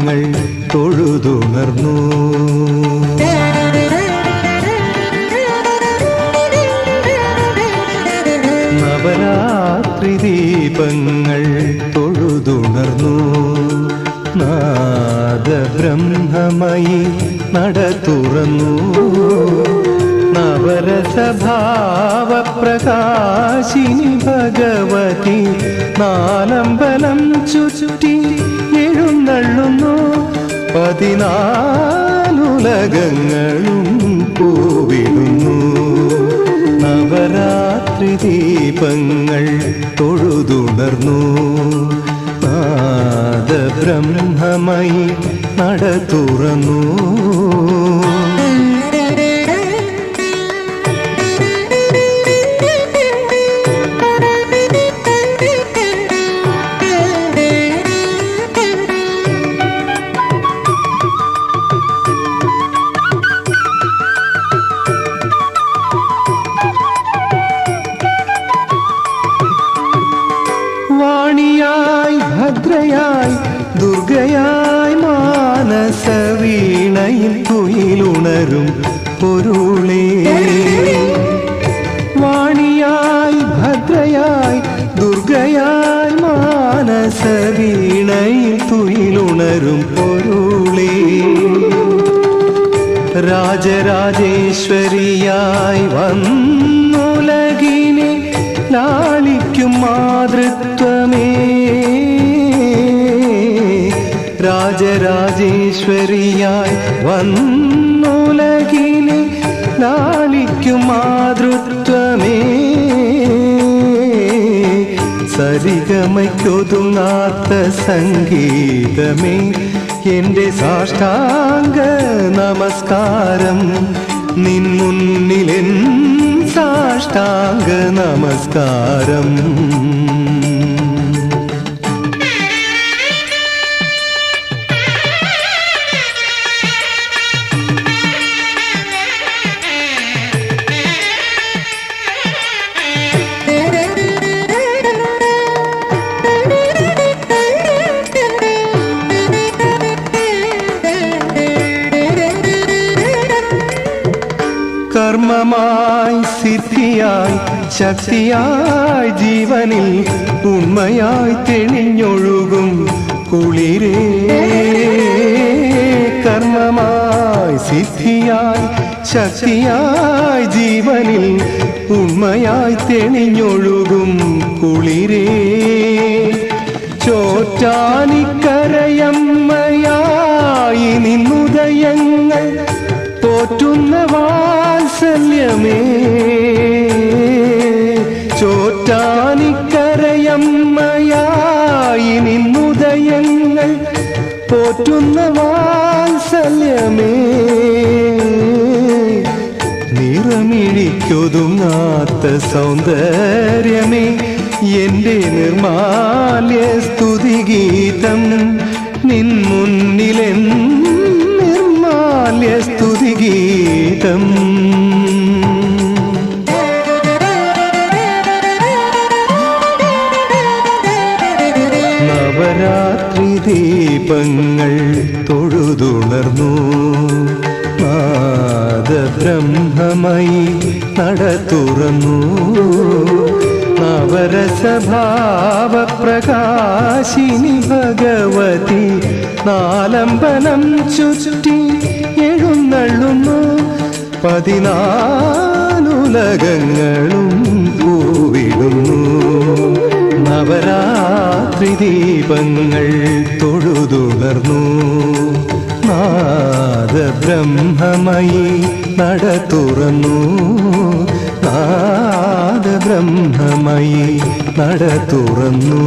ദീപങ്ങൾ തൊഴുതുണർന്നു. നവരാത്രി ദീപങ്ങൾ തൊഴുതുണർന്നു. നാദബ്രഹ്മമയി നട തുറന്നു നവരസഭാവപ്രകാശിനി ഭഗവതി നാലമ്പലം ചുറ്റി പതിനാലുലകങ്ങളും പൂവിടുന്നു. നവരാത്രി ദീപങ്ങൾ തൊഴുതുണർന്നു. നാദബ്രഹ്മമയി നട തുറന്നു. തുയിലുണരും പൊരുളേ. വാണിയായി ഭദ്രയായി ദുർഗയായി മാനസ വീണയിൽ തുയിലുണരും പൊരുളേ. രാജരാജേശ്വരിയായി വന്നുലകിനെ ലാളിക്കും മാതൃത്വമേ രാജരാജേശ്വരിയായി വന്നുലകിനെ ലാളിക്കും മാതൃത്വമേ. സരിഗമയ്ക്കൊതുങ്ങാത്ത സംഗീതമേ. എന്റെ സാഷ്ടാംഗ നമസ്കാരം. നിൻ സാഷ്ടാംഗ നമസ്കാരം. കർമ്മമായി സിദ്ധിയായി ശക്തിയായി ജീവനിൽ ഉണ്മയായി തെളിഞ്ഞൊഴുകും കുളിരേ. കർമ്മമായി സിദ്ധിയായി ശക്തിയായി ജീവനിൽ ഉണ്മയായി തെളിഞ്ഞൊഴുകും കുളിരേ. ചോറ്റാനിക്കരയമ്മയായി നിന്നുദയങ്ങൾ പോറ്റുന്ന വാത്സല്യമേ ചോറ്റാനിക്കരയമ്മയായി നിന്നുദയങ്ങൾ പോറ്റുന്ന വാത്സല്യമേ. നിറമിഴിക്കൊതുങ്ങാത്ത സൗന്ദര്യമേ എന്റെ നിർമാല്യ സ്തുതിഗീതം നിൻ മുന്നിലെൻ നിർമാല്യ സ്തുതിഗീതം നവരാത്രി ദീപങ്ങൾ തൊഴുതുണർന്നു. നാദബ്രഹ്മമയി നട തുറന്നു നവരസഭാവപ്രകാശിനി ഭഗവതി നാലമ്പലം ചുറ്റി എഴുന്നള്ളുന്നു. പതിനാലുലകങ്ങളും നവരാത്രി ദീപങ്ങൾ തൊഴുതുണർന്നു. നാദബ്രഹ്മമയി നട തുറന്നു നാദബ്രഹ്മമയി നട തുറന്നു